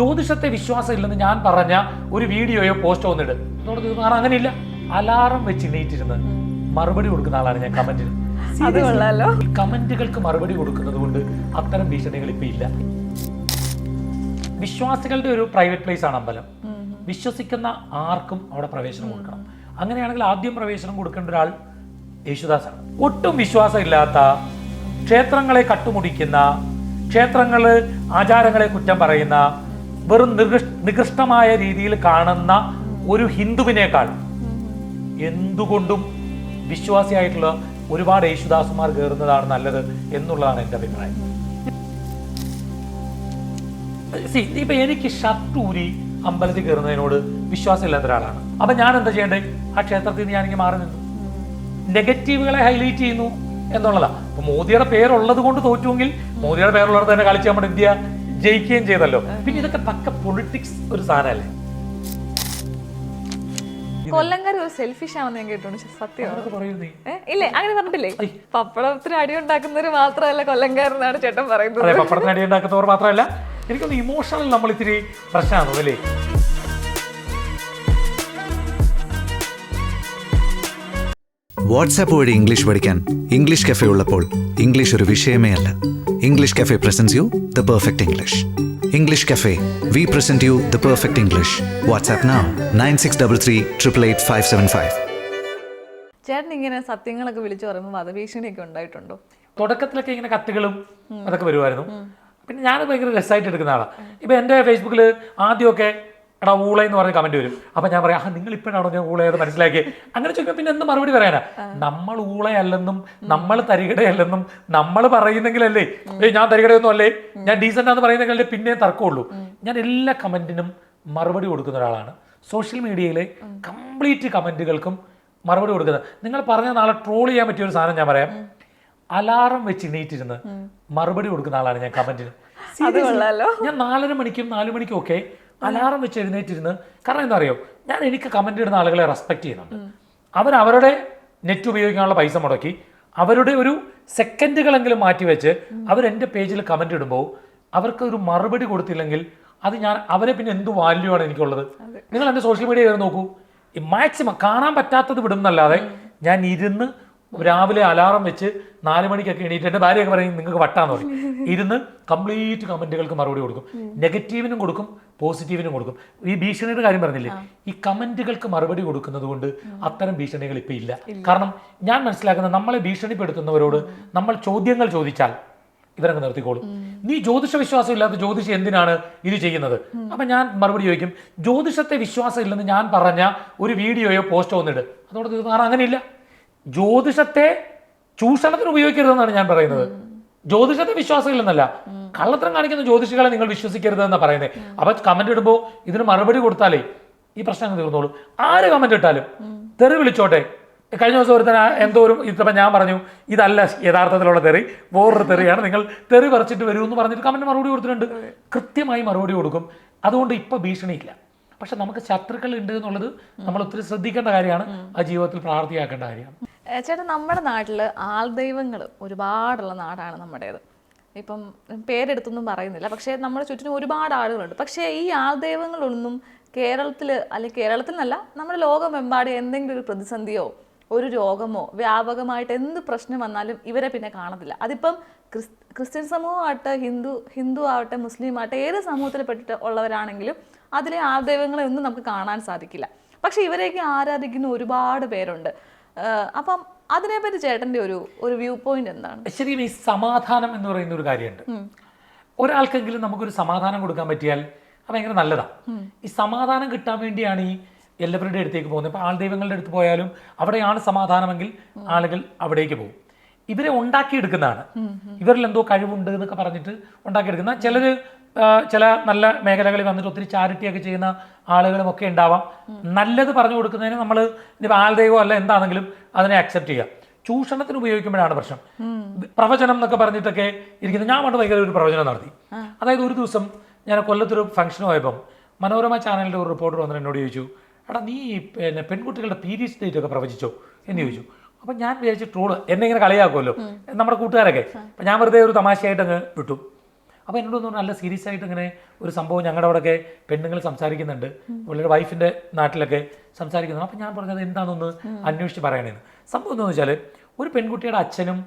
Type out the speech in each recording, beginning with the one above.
ജ്യോതിഷത്തെ വിശ്വാസം ഇല്ലെന്ന് ഞാൻ പറഞ്ഞ ഒരു വീഡിയോയോ പോസ്റ്റോ ഒന്നിട് അതോടെ തീർന്നു അങ്ങനെയില്ല. അലാറം വെച്ച് എണീറ്റിരുന്ന് മറുപടി കൊടുക്കുന്ന ആളാണ് ഞാൻ കമന്റിൽ കമന്റുകൾക്ക് മറുപടി കൊടുക്കുന്നത് കൊണ്ട് അത്തരം ഭീഷണികൾ ഇപ്പൊ ഇല്ല. വിശ്വാസികളുടെ ഒരു പ്രൈവറ്റ് പ്ലേസ് ആണ് അമ്പലം. വിശ്വസിക്കുന്ന ആർക്കും അവിടെ പ്രവേശനം കൊടുക്കണം. അങ്ങനെയാണെങ്കിൽ ആദ്യം പ്രവേശനം കൊടുക്കേണ്ട ഒരാൾ യേശുദാസാണ്. ഒട്ടും വിശ്വാസമില്ലാത്ത ക്ഷേത്രങ്ങളെ കട്ടുമുടിക്കുന്ന ക്ഷേത്രങ്ങൾ ആചാരങ്ങളെ കുറ്റം പറയുന്ന വെറും നികൃഷ് നികൃഷ്ടമായ രീതിയിൽ കാണുന്ന ഒരു ഹിന്ദുവിനേക്കാൾ എന്തുകൊണ്ടും വിശ്വാസിയായിട്ടുള്ള ഒരുപാട് യേശുദാസുമാർ കയറുന്നതാണ് നല്ലത് എന്നുള്ളതാണ് എന്റെ അഭിപ്രായം. സി ഇപ്പൊ എനിക്ക് ഷട്ടൂരി അമ്പലത്തിൽ കയറുന്നതിനോട് വിശ്വാസമില്ലാത്ത ഒരാളാണ്. അപ്പൊ ഞാൻ എന്താ ചെയ്യേണ്ടേ? ആ ക്ഷേത്രത്തിൽ നിന്ന് ഞാനിങ്ങനെ മാറി നിന്നു. നെഗറ്റീവുകളെ ഹൈലൈറ്റ് ചെയ്യുന്നു എന്നുള്ളതാ. അപ്പൊ മോദിയുടെ പേരുള്ളത് കൊണ്ട് തോറ്റുമെങ്കിൽ മോദിയുടെ പേരുള്ളത് തന്നെ കളിച്ച് നമ്മുടെ ഇന്ത്യ ജയിക്കുകയും ചെയ്തല്ലോ. പിന്നെ ഇതൊക്കെ പക്ക പൊളിറ്റിക്സ് ഒരു സാധനമല്ലേ? കൊല്ലംകാർ ഒരു സെൽഫിഷ് ആണെന്ന് ഞാൻ കേട്ടിട്ടുണ്ട് സത്യമാണ്? ഇല്ലേ അങ്ങനെ പറഞ്ഞിട്ടില്ലേ? പപ്പടത്തിന് അടി ഉണ്ടാക്കുന്നവര് മാത്രമല്ല കൊല്ലംകാരെന്നാണ് ചേട്ടൻ പറയുന്നത്. പപ്പടത്തിന് അടി ഉണ്ടാക്കുന്നവർ മാത്രമല്ല. എനിക്കൊന്ന് ഇമോഷണൽ നമ്മൾ ഇത്തിരി പ്രശ്നമാണ് അല്ലേ? വാട്സാപ്പ് വഴി ഇംഗ്ലീഷ് പഠിക്കാൻ ഇംഗ്ലീഷ് കഫേ ഉള്ളപ്പോൾ ഇംഗ്ലീഷ് ഒരു വിഷയമേ അല്ല. English cafe presents you the perfect English English cafe we present you the perfect English WhatsApp now nine six double three triple eight five seven five ചേട്ടൻ ഇങ്ങനെ സത്യങ്ങളൊക്കെ വിളിച്ചു പറയുമ്പോൾ വധഭീഷണിയൊക്കെ ഉണ്ടായിട്ടുണ്ടോ? തുടക്കത്തിലൊക്കെ ഇങ്ങനെ കത്തുകളും അതൊക്കെ വരുമായിരുന്നു പിന്നെ ഞാൻ ഭയങ്കര രസമായിട്ട് എടുക്കുന്ന ആളാണ് ഇപ്പം എന്റെ ഫേസ്ബുക്കിൽ ആദ്യമൊക്കെ എടാ ഊള എന്ന് പറഞ്ഞ കമന്റ് വരും. അപ്പൊ ഞാൻ പറയാം ആ നിങ്ങൾ ഇപ്പോഴാണോ ഞാൻ ഊളയത് മനസ്സിലാക്കി അങ്ങനെ ചോദിക്കാൻ പിന്നെ എന്ത് മറുപടി പറയാനാ? നമ്മൾ ഊളയല്ലെന്നും നമ്മൾ തരികടയല്ലെന്നും നമ്മൾ പറയുന്നെങ്കിലല്ലേ? ഏയ് ഞാൻ തരികടയൊന്നും അല്ലേ? ഞാൻ ഡീസന്റ് ആണെന്ന് പറയുന്നെങ്കിലല്ലേ പിന്നെ തർക്കമുള്ളൂ. ഞാൻ എല്ലാ കമന്റിനും മറുപടി കൊടുക്കുന്ന ഒരാളാണ്. സോഷ്യൽ മീഡിയയിലെ കംപ്ലീറ്റ് കമന്റുകൾക്കും മറുപടി കൊടുക്കുന്നത്. നിങ്ങൾ പറഞ്ഞ നാളെ ട്രോൾ ചെയ്യാൻ പറ്റിയ ഒരു സാധനം ഞാൻ പറയാം. അലാറം വെച്ച് എണീറ്റിരുന്ന് മറുപടി കൊടുക്കുന്ന ആളാണ് ഞാൻ കമന്റിന്. ഞാൻ നാലര മണിക്കും നാലു മണിക്കും ഒക്കെ അലാറം വെച്ച് എഴുന്നേറ്റിരുന്ന് കാരണം എന്താ അറിയോ ഞാൻ എനിക്ക് കമന്റ് ഇടുന്ന ആളുകളെ റെസ്പെക്ട് ചെയ്യുന്നുണ്ട്. അവർ അവരുടെ നെറ്റ് ഉപയോഗിക്കാനുള്ള പൈസ മുടക്കി അവരുടെ ഒരു സെക്കൻഡുകളെങ്കിലും മാറ്റി വെച്ച് അവർ എന്റെ പേജിൽ കമന്റ് ഇടുമ്പോൾ അവർക്ക് ഒരു മറുപടി കൊടുത്തില്ലെങ്കിൽ അത് ഞാൻ അവരെ പിന്നെ എന്ത് വാല്യൂ ആണ് എനിക്കുള്ളത്? നിങ്ങൾ എന്റെ സോഷ്യൽ മീഡിയ കയറി നോക്കൂ. മാക്സിമം കാണാൻ പറ്റാത്തത് വിടുന്നല്ലാതെ ഞാൻ ഇരുന്ന് രാവിലെ അലാറം വെച്ച് നാല് മണിക്കൊക്കെ എണീറ്റ് എന്റെ ഭാര്യയൊക്കെ പറയും നിങ്ങൾക്ക് വട്ടാന്ന് പറയും. ഇരുന്ന് കംപ്ലീറ്റ് കമന്റുകൾക്ക് മറുപടി കൊടുക്കും. നെഗറ്റീവിനും കൊടുക്കും പോസിറ്റീവിനും കൊടുക്കും. ഈ ഭീഷണിയുടെ കാര്യം പറഞ്ഞില്ലേ? ഈ കമന്റുകൾക്ക് മറുപടി കൊടുക്കുന്നത് കൊണ്ട് അത്തരം ഭീഷണികൾ ഇപ്പൊ ഇല്ല. കാരണം ഞാൻ മനസ്സിലാക്കുന്നത് നമ്മളെ ഭീഷണിപ്പെടുത്തുന്നവരോട് നമ്മൾ ചോദ്യങ്ങൾ ചോദിച്ചാൽ ഇവരങ്ങ് നിർത്തിക്കോളും. നീ ജ്യോതിഷ വിശ്വാസം ഇല്ലാത്ത ജ്യോതിഷി എന്തിനാണ് ഇത് ചെയ്യുന്നത്? അപ്പൊ ഞാൻ മറുപടി ചോദിക്കും ജ്യോതിഷത്തെ വിശ്വാസം ഇല്ലെന്ന് ഞാൻ പറഞ്ഞ ഒരു വീഡിയോയോ പോസ്റ്റോ ഒന്നിട് അതോടെ തീർന്നു. കാരണം അങ്ങനെയില്ല. ജ്യോതിഷത്തെ ചൂഷണത്തിന് ഉപയോഗിക്കരുതെന്നാണ് ഞാൻ പറയുന്നത്. ജ്യോതിഷത്തെ വിശ്വാസം ഇല്ലെന്നല്ല കള്ളത്തരം കാണിക്കുന്ന ജ്യോതിഷികളെ നിങ്ങൾ വിശ്വസിക്കരുത് എന്നാ പറയുന്നത് അപ്പൊ കമന്റ് ഇടുമ്പോൾ ഇതിന് മറുപടി കൊടുത്താലേ ഈ പ്രശ്നം തീർന്നോളൂ. ആര് കമന്റ് ഇട്ടാലും തെറി വിളിച്ചോട്ടെ. കഴിഞ്ഞ ദിവസം ഒരുത്തന എന്തോ ഒരു ഇതപ്പം ഞാൻ പറഞ്ഞു ഇതല്ല യഥാർത്ഥത്തിലുള്ള തെറി വേറൊരു തെറിയാണ്. നിങ്ങൾ തെറി പറിച്ചിട്ട് വരൂ എന്ന് പറഞ്ഞിട്ട് കമന്റ് മറുപടി കൊടുത്തിട്ടുണ്ട്. കൃത്യമായി മറുപടി കൊടുക്കും. അതുകൊണ്ട് ഇപ്പൊ ഭീഷണിയില്ല. പക്ഷെ നമുക്ക് ശത്രുക്കൾ ഉണ്ട് എന്നുള്ളത് നമ്മൾ ഒത്തിരി ശ്രദ്ധിക്കേണ്ട കാര്യമാണ്. ആ ജീവിതത്തിൽ പ്രാർത്ഥിയാക്കേണ്ട കാര്യമാണ്. ചേട്ടാ നമ്മുടെ നാട്ടിൽ ആൾദൈവങ്ങൾ ഒരുപാടുള്ള നാടാണ് നമ്മുടേത്. ഇപ്പം പേരെടുത്തൊന്നും പറയുന്നില്ല. പക്ഷേ നമ്മുടെ ചുറ്റിനും ഒരുപാട് ആളുകളുണ്ട്. പക്ഷേ ഈ ആൾദൈവങ്ങളൊന്നും കേരളത്തിൽ അല്ലെങ്കിൽ കേരളത്തിൽ നിന്നല്ല നമ്മുടെ ലോകമെമ്പാടും എന്തെങ്കിലും ഒരു പ്രതിസന്ധിയോ ഒരു രോഗമോ വ്യാപകമായിട്ട് എന്ത് പ്രശ്നം വന്നാലും ഇവരെ പിന്നെ കാണത്തില്ല. അതിപ്പം ക്രിസ് ക്രിസ്ത്യൻ സമൂഹമാകട്ടെ ഹിന്ദു ഹിന്ദു ആവട്ടെ മുസ്ലിം ആവട്ടെ ഏത് സമൂഹത്തിൽ പെട്ടിട്ട് ഉള്ളവരാണെങ്കിലും അതിലെ ആ ദൈവങ്ങളെ ഒന്നും നമുക്ക് കാണാൻ സാധിക്കില്ല. പക്ഷെ ഇവരെയൊക്കെ ആരാധിക്കുന്ന ഒരുപാട് പേരുണ്ട്. അപ്പം അതിനെപ്പറ്റി ചേട്ടന്റെ ഒരു ഒരു വ്യൂ പോയിന്റ് എന്താണ്? ശരിക്കും ഈ സമാധാനം എന്ന് പറയുന്ന ഒരു കാര്യമുണ്ട്. ഒരാൾക്കെങ്കിലും നമുക്കൊരു സമാധാനം കൊടുക്കാൻ പറ്റിയാൽ അത് ഭയങ്കര നല്ലതാണ് ഈ സമാധാനം കിട്ടാൻ വേണ്ടിയാണ് ഈ എല്ലാവരുടെ അടുത്തേക്ക് പോകുന്നത്. ആൾ ആൾദൈവങ്ങളുടെ അടുത്ത് പോയാലും അവിടെയാണ് സമാധാനമെങ്കിൽ ആളുകൾ അവിടേക്ക് പോകും. ഇവരെ ഉണ്ടാക്കിയെടുക്കുന്നതാണ്. ഇവരിൽ എന്തോ കഴിവുണ്ട് എന്നൊക്കെ പറഞ്ഞിട്ട് ഉണ്ടാക്കിയെടുക്കുന്ന ചിലര് ആ, ചില നല്ല മേഖലകളിൽ വന്നിട്ട് ഒത്തിരി ചാരിറ്റിയൊക്കെ ചെയ്യുന്ന ആളുകളും ഒക്കെ ഉണ്ടാവാം. നല്ലത് പറഞ്ഞു കൊടുക്കുന്നതിന് നമ്മൾ ഇനിയിപ്പോൾ അല്ല എന്താണെങ്കിലും അതിനെ അക്സെപ്റ്റ് ചെയ്യുക ചൂഷണത്തിന് ഉപയോഗിക്കുമ്പോഴാണ് പ്രശ്നം. പ്രവചനം എന്നൊക്കെ പറഞ്ഞിട്ടൊക്കെ ഇരിക്കുന്നത് ഞാൻ പണ്ട് ഭയങ്കര ഒരു പ്രവചനം നടത്തി. അതായത് ഒരു ദിവസം ഞാൻ കൊല്ലത്തൊരു ഫംഗ്ഷൻ പോയപ്പം മനോരമ ചാനലിന്റെ ഒരു റിപ്പോർട്ടർ വന്നിട്ട് എന്നോട് ചോദിച്ചു എടാ നീ പിന്നെ പെൺകുട്ടികളുടെ പീരീഡ്സ് ഡേറ്റ് ഒക്കെ പ്രവചിച്ചോ? എന്ന് ചോദിച്ചു. അപ്പം ഞാൻ വിചാരിച്ചു ട്രോൾ എന്നെ ഇങ്ങനെ കളിയാക്കുമല്ലോ. നമ്മുടെ കൂട്ടുകാരൊക്കെ. അപ്പം ഞാൻ വെറുതെ ഒരു തമാശയായിട്ട് അങ്ങ് വിട്ടു. അപ്പോൾ എന്നോട് തോന്നുന്നു നല്ല സീരിയസ് ആയിട്ട് ഇങ്ങനെ ഒരു സംഭവം ഞങ്ങളുടെ അവിടെയൊക്കെ പെണ്ണുങ്ങൾ സംസാരിക്കുന്നുണ്ട്. പുള്ളിയുടെ വൈഫിന്റെ നാട്ടിലൊക്കെ സംസാരിക്കുന്നു അപ്പോൾ ഞാൻ പറഞ്ഞത് എന്താണെന്നൊന്ന് അന്വേഷിച്ച് പറയണേന്ന്. സംഭവം എന്താണെന്ന് വെച്ചാൽ ഒരു പെൺകുട്ടിയുടെ അച്ഛനും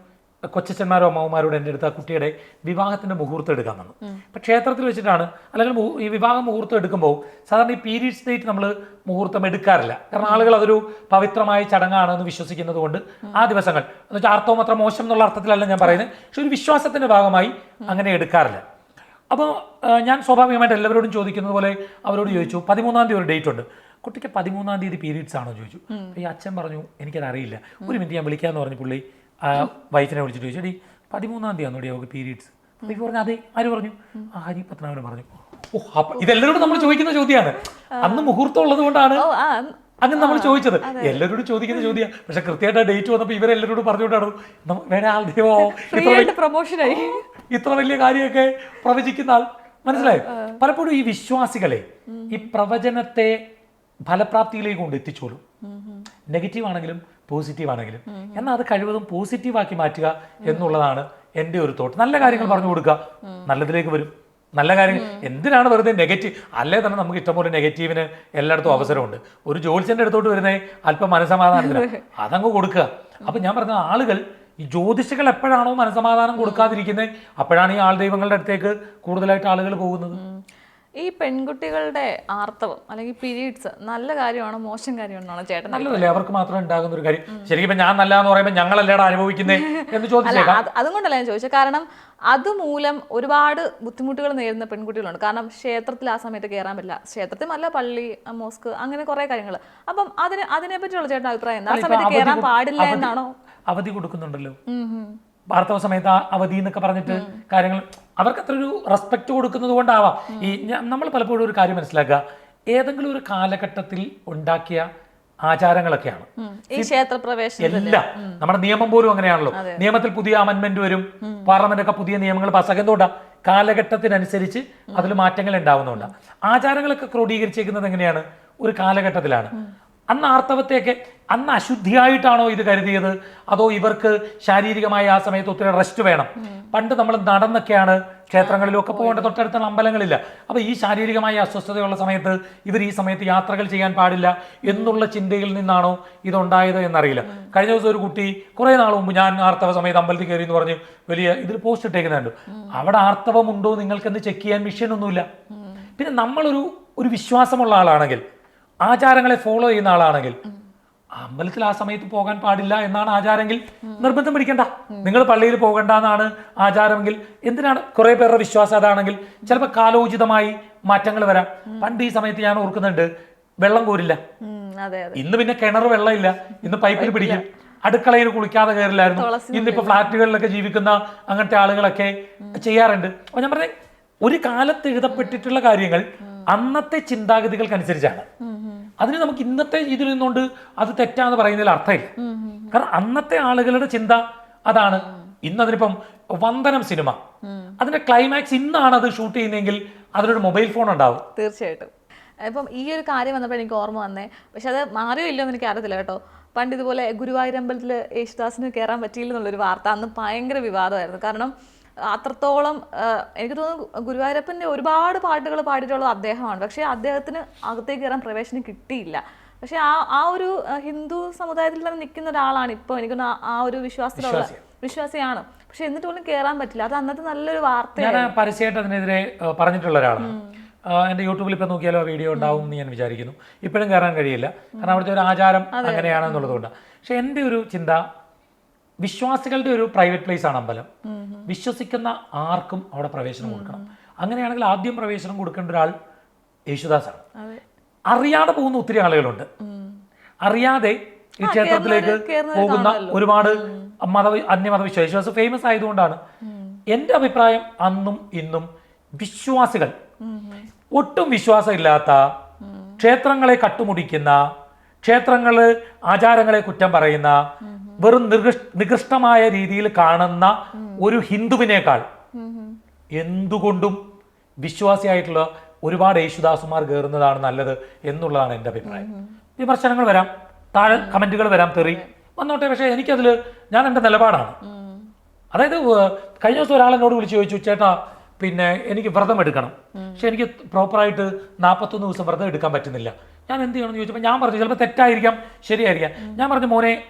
കൊച്ചച്ഛന്മാരോ അമ്മാവന്മാരോട് എന്റെ അടുത്ത് ആ കുട്ടിയുടെ വിവാഹത്തിന്റെ മുഹൂർത്തം എടുക്കാൻ വന്നു. അപ്പം ക്ഷേത്രത്തിൽ വെച്ചിട്ടാണ് അല്ലെങ്കിൽ ഈ വിവാഹ മുഹൂർത്തം എടുക്കുമ്പോൾ സാധാരണ ഈ പീരീഡ്സ് ഡേറ്റ് നമ്മൾ മുഹൂർത്തം എടുക്കാറില്ല. കാരണം ആളുകൾ അതൊരു പവിത്രമായ ചടങ്ങാണെന്ന് വിശ്വസിക്കുന്നത് കൊണ്ട് ആ ദിവസങ്ങൾ. എന്ന് വെച്ചാൽ ആർത്തവം അത്ര മോശം എന്നുള്ള അർത്ഥത്തിലല്ല ഞാൻ പറയുന്നത്. പക്ഷെ ഒരു വിശ്വാസത്തിന്റെ ഭാഗമായി അങ്ങനെ എടുക്കാറില്ല. അപ്പോൾ ഞാൻ സ്വാഭാവികമായിട്ട് എല്ലാവരോടും ചോദിക്കുന്നത് പോലെ അവരോട് ചോദിച്ചു പതിമൂന്നാം തീയതി ഒരു ഡേറ്റ് ഉണ്ട്. കുട്ടിക്ക് പതിമൂന്നാം തീയതി പീരീഡ്സ് ആണോ ചോദിച്ചു. ഈ അച്ഛൻ പറഞ്ഞു എനിക്കത് അറിയില്ല ഒരു മിനിറ്റ് ഞാൻ വിളിക്കാമെന്ന് പറഞ്ഞു പുള്ളി വൈഫിനെ വിളിച്ചിട്ട് ചോദിച്ചു എടി പതിമൂന്നാം തീയതി ആണോ അവൾക്ക് പീരീഡ്സ് വൈഫ് പറഞ്ഞു അതെ. ആര് പറഞ്ഞു? ആ ഹരി പത്മനാഭൻ പറഞ്ഞു. ഓ അപ്പം ഇതെല്ലാവരോടും നമ്മൾ ചോദിക്കുന്ന ചോദ്യമാണ്. അന്ന് മുഹൂർത്തം ഉള്ളത് കൊണ്ടാണ് അങ്ങനെ നമ്മൾ ചോദിച്ചത്. എല്ലാവരോടും ചോദിക്കുന്ന ചോദ്യം പക്ഷെ കൃത്യമായിട്ട് ഡേറ്റ് വന്നപ്പോൾ ഇവരെല്ലാവരോടും പറഞ്ഞുകൊണ്ടാണ് വേറെ ആൾ ദൈവമോ? പ്രൊമോഷൻ ആയി. പ്രൊമോഷനായി ഇത്ര വലിയ കാര്യമൊക്കെ പ്രവചിക്കുന്ന ആൾ മനസ്സിലായോ പലപ്പോഴും ഈ വിശ്വാസികളെ ഈ പ്രവചനത്തെ ഫലപ്രാപ്തിയിലേക്ക് കൊണ്ട് എത്തിച്ചോളും. നെഗറ്റീവ് ആണെങ്കിലും പോസിറ്റീവ് ആണെങ്കിലും. എന്നാൽ അത് കഴിവതും പോസിറ്റീവാക്കി മാറ്റുക എന്നുള്ളതാണ് എന്റെ ഒരു തോട്ട്. നല്ല കാര്യങ്ങൾ പറഞ്ഞു കൊടുക്കുക. നല്ലതിലേക്ക് വരും. നല്ല കാര്യങ്ങൾ എന്തിനാണ് വെറുതെ നെഗറ്റീവ് അല്ലേ തന്നെ നമുക്ക് ഇഷ്ടംപോലെ നെഗറ്റീവിന് എല്ലായിടത്തും അവസരമുണ്ട്. ഒരു ജോത്സ്യന്റെ അടുത്തോട്ട് വരുന്നേ അല്പം മനസമാധാനത്തിന് അതങ്ങ് കൊടുക്കുക. അപ്പൊ ഞാൻ പറഞ്ഞ ആളുകൾ ഈ ജ്യോതിഷികൾ എപ്പോഴാണോ മനസമാധാനം കൊടുക്കാതിരിക്കുന്നത് അപ്പോഴാണ് ഈ ആൾ ദൈവങ്ങളുടെ അടുത്തേക്ക് കൂടുതലായിട്ട് ആളുകൾ പോകുന്നത്? ഈ പെൺകുട്ടികളുടെ ആർത്തവം അല്ലെങ്കിൽ പീരീഡ്സ് നല്ല കാര്യമാണോ മോശം കാര്യമാണോ ചേട്ടൻ നല്ലതല്ലേ? അവർക്ക് മാത്രം ഉണ്ടാകുന്ന ഒരു കാര്യം. ശരിക്കും ഇപ്പൊ ഞാൻ നല്ല എന്ന് പറയുമ്പോൾ ഞങ്ങളല്ലേടാ അനുഭവിക്കുന്നേ എന്ന് ചോദിച്ചേക്കാം. അത് അതുകൊണ്ടല്ല ഞാൻ ചോദിച്ചത്. കാരണം അതുമൂലം ഒരുപാട് ബുദ്ധിമുട്ടുകൾ നേരിടുന്ന പെൺകുട്ടികളുണ്ട്. കാരണം ക്ഷേത്രത്തിൽ ആ സമയത്ത് കയറാൻ പറ്റില്ല. ക്ഷേത്രത്തിൽ അല്ല പള്ളി മോസ്ക് അങ്ങനെ കുറെ കാര്യങ്ങൾ. അപ്പം അതിനെ അതിനെ പറ്റിയുള്ള ചേട്ടൻ അഭിപ്രായം എന്താ? ആ സമയത്ത് കയറാൻ പാടില്ല എന്നാണോ? അവധി കൊടുക്കുന്നുണ്ടല്ലോ. വാർത്തവ സമയത്ത് ആ അവധി എന്നൊക്കെ പറഞ്ഞിട്ട് കാര്യങ്ങൾ അവർക്ക് അത്ര ഒരു റെസ്പെക്ട് കൊടുക്കുന്നത് കൊണ്ടാവാം. ഈ നമ്മൾ പലപ്പോഴും ഒരു കാര്യം മനസ്സിലാക്കുക. ഏതെങ്കിലും ഒരു കാലഘട്ടത്തിൽ ഉണ്ടാക്കിയ ആചാരങ്ങളൊക്കെയാണ്. എല്ലാം. നമ്മുടെ നിയമം പോലും അങ്ങനെയാണല്ലോ. നിയമത്തിൽ പുതിയ അമെന്റ്മെന്റ് വരും. പാർലമെന്റ് ഒക്കെ പുതിയ നിയമങ്ങൾ പാസ്സാക്കുക എന്തുകൊണ്ടാണ് കാലഘട്ടത്തിനനുസരിച്ച് അതിൽ മാറ്റങ്ങൾ ഉണ്ടാവുന്നതുകൊണ്ടാണ് ആചാരങ്ങളൊക്കെ ക്രോഡീകരിച്ചേക്കുന്നത് എങ്ങനെയാണ്? ഒരു കാലഘട്ടത്തിലാണ്. അന്ന് ആർത്തവത്തെയൊക്കെ അന്ന് അശുദ്ധിയായിട്ടാണോ ഇത് കരുതിയത്? അതോ ഇവർക്ക് ശാരീരികമായി ആ സമയത്ത് ഒത്തിരി റെസ്റ്റ് വേണം? പണ്ട് നമ്മൾ നടന്നൊക്കെയാണ് ക്ഷേത്രങ്ങളിലൊക്കെ പോകേണ്ട തൊട്ടടുത്ത അമ്പലങ്ങളില്ല. അപ്പൊ ഈ ശാരീരികമായ അസ്വസ്ഥതയുള്ള സമയത്ത് ഇവർ ഈ സമയത്ത് യാത്രകൾ ചെയ്യാൻ പാടില്ല എന്നുള്ള ചിന്തയിൽ നിന്നാണോ ഇതുണ്ടായത് എന്നറിയില്ല. കഴിഞ്ഞ ദിവസം ഒരു കുട്ടി കുറെ നാൾ മുമ്പ് ഞാൻ ആർത്തവ സമയത്ത് അമ്പലത്തിൽ കയറി എന്ന് പറഞ്ഞ് വലിയ ഇതിൽ പോസ്റ്റ് ഇട്ടേക്കുന്നുണ്ട്. അവിടെ ആർത്തവമുണ്ടോ നിങ്ങൾക്കെന്ന് ചെക്ക് ചെയ്യാൻ മിഷൻ ഒന്നുമില്ല. പിന്നെ നമ്മളൊരു ഒരു വിശ്വാസമുള്ള ആളാണെങ്കിൽ ആചാരങ്ങളെ ഫോളോ ചെയ്യുന്ന ആളാണെങ്കിൽ അമ്പലത്തിൽ ആ സമയത്ത് പോകാൻ പാടില്ല എന്നാണ് ആചാരമെങ്കിൽ നിർബന്ധം പിടിക്കണ്ട. നിങ്ങൾ പള്ളിയിൽ പോകണ്ട എന്നാണ് ആചാരമെങ്കിൽ എന്തിനാണ് കുറെ പേരുടെ വിശ്വാസം അതാണെങ്കിൽ ചിലപ്പോൾ കാലോചിതമായി മാറ്റങ്ങൾ വരാം. പണ്ട് ഈ സമയത്ത് ഞാൻ ഓർക്കുന്നുണ്ട് വെള്ളം കോരില്ല. ഇന്ന് പിന്നെ കിണർ വെള്ളമില്ല. ഇന്ന് പൈപ്പിൽ പിടിക്കും. അടുക്കളയിൽ കുളിക്കാതെ കയറില്ലായിരുന്നു. ഇന്നിപ്പോ ഫ്ലാറ്റുകളിലൊക്കെ ജീവിക്കുന്ന അങ്ങനത്തെ ആളുകളൊക്കെ ചെയ്യാറുണ്ട്. അപ്പൊ ഞാൻ പറഞ്ഞ ഒരു കാലത്ത് എഴുതപ്പെട്ടിട്ടുള്ള കാര്യങ്ങൾ അന്നത്തെ ചിന്താഗതികൾക്കനുസരിച്ചാണ്. അതിന് നമുക്ക് ഇന്നത്തെ ഇതിൽ നിന്നുകൊണ്ട് അത് തെറ്റാന്ന് പറയുന്നതിൽ അർത്ഥമില്ല. കാരണം അന്നത്തെ ആളുകളുടെ ചിന്ത അതാണ്. ഇന്ന് അതിനിപ്പം വന്ദനം സിനിമ. അതിന്റെ ക്ലൈമാക്സ് ഇന്നാണ് അത് ഷൂട്ട് ചെയ്യുന്നതെങ്കിൽ അതിനൊരു മൊബൈൽ ഫോൺ ഉണ്ടാവും. തീർച്ചയായിട്ടും. ഇപ്പം ഈ ഒരു കാര്യം വന്നപ്പോൾ എനിക്ക് ഓർമ്മ വന്നേ. പക്ഷെ അത് മാറിയോ ഇല്ലയോ എന്ന് എനിക്ക് അറിയത്തില്ല കേട്ടോ. പണ്ട് ഇതുപോലെ ഗുരുവായൂരമ്പലത്തിൽ യേശുദാസിന് കയറാൻ പറ്റിയില്ല എന്നുള്ളൊരു വാർത്ത അന്ന് ഭയങ്കര വിവാദമായിരുന്നു. കാരണം അത്രത്തോളം എനിക്ക് തോന്നുന്നു ഗുരുവായൂരപ്പന്റെ ഒരുപാട് പാട്ടുകൾ പാടിയിട്ടുള്ളത് അദ്ദേഹമാണ്. പക്ഷേ അദ്ദേഹത്തിന് അകത്തേക്ക് കയറാൻ പ്രവേശനം കിട്ടിയില്ല. പക്ഷേ ആ ആ ഒരു ഹിന്ദു സമുദായത്തിൽ തന്നെ നിൽക്കുന്ന ഒരാളാണ് ഇപ്പോൾ. എനിക്ക് ആ- ഒരു വിശ്വാസത്തിലുള്ള വിശ്വാസിയാണ്. പക്ഷെ എന്നിട്ട് പോലും കയറാൻ പറ്റില്ല. അത് അന്നത്തെ നല്ലൊരു വാർത്തയാണ്. ഞാൻ പരസ്യമായിട്ട് അതിനെതിരെ പറഞ്ഞിട്ടുള്ള ഒരാളാണ്. എന്റെ എന്റെ യൂട്യൂബിൽ ഇപ്പം നോക്കിയാലോ ആ വീഡിയോ ഉണ്ടാവും എന്ന് ഞാൻ വിചാരിക്കുന്നു. ഇപ്പോഴും കയറാൻ കഴിയില്ല. കാരണം അവിടുത്തെ ഒരു ആചാരം അങ്ങനെയാണെന്നുള്ളതുകൊണ്ട് പക്ഷെ എന്റെ ഒരു ചിന്ത വിശ്വാസികളുടെ ഒരു പ്രൈവറ്റ് പ്ലേസ് ആണ് അമ്പലം. വിശ്വസിക്കുന്ന ആർക്കും അവിടെ പ്രവേശനം കൊടുക്കണം. അങ്ങനെയാണെങ്കിൽ ആദ്യം പ്രവേശനം കൊടുക്കേണ്ട ഒരാൾ യേശുദാസാണ് അറിയാതെ പോകുന്ന ഒത്തിരി ആളുകളുണ്ട്. അറിയാതെ ഈ ക്ഷേത്രത്തിലേക്ക് പോകുന്ന ഒരുപാട് മത അന്യമത വിശ്വാസം ഫേമസ് ആയതുകൊണ്ടാണ് എന്റെ അഭിപ്രായം അന്നും ഇന്നും വിശ്വാസികൾ. ഒട്ടും വിശ്വാസമില്ലാത്ത ക്ഷേത്രങ്ങളെ കട്ടുമുടിക്കുന്ന ക്ഷേത്രങ്ങൾ ആചാരങ്ങളെ കുറ്റം പറയുന്ന വെറും നികൃഷ് നികൃഷ്ടമായ രീതിയിൽ കാണുന്ന ഒരു ഹിന്ദുവിനേക്കാൾ എന്തുകൊണ്ടും വിശ്വാസിയായിട്ടുള്ള ഒരുപാട് യേശുദാസുമാർ കയറുന്നതാണ് നല്ലത് എന്നുള്ളതാണ് എന്റെ അഭിപ്രായം. വിമർശനങ്ങൾ വരാം. താഴെ കമന്റുകൾ വരാം തെറി. വന്നോട്ടെ പക്ഷേ എനിക്കതിൽ ഞാൻ എന്റെ നിലപാടാണ്. അതായത് കഴിഞ്ഞ ദിവസം ഒരാൾ എന്നോട് വിളിച്ച് ചോദിച്ചു ചേട്ടാ പിന്നെ എനിക്ക് വ്രതം എടുക്കണം. പക്ഷെ എനിക്ക് പ്രോപ്പറായിട്ട് നാൽപ്പത്തൊന്ന് ദിവസം വ്രതം എടുക്കാൻ പറ്റുന്നില്ല. ഞാൻ എന്ത് ചെയ്യണമെന്ന് ചോദിച്ചപ്പോൾ ഞാൻ പറഞ്ഞു ചിലപ്പോൾ തെറ്റായിരിക്കാം ശരിയായിരിക്കാം. ഞാൻ പറഞ്ഞു മോനെ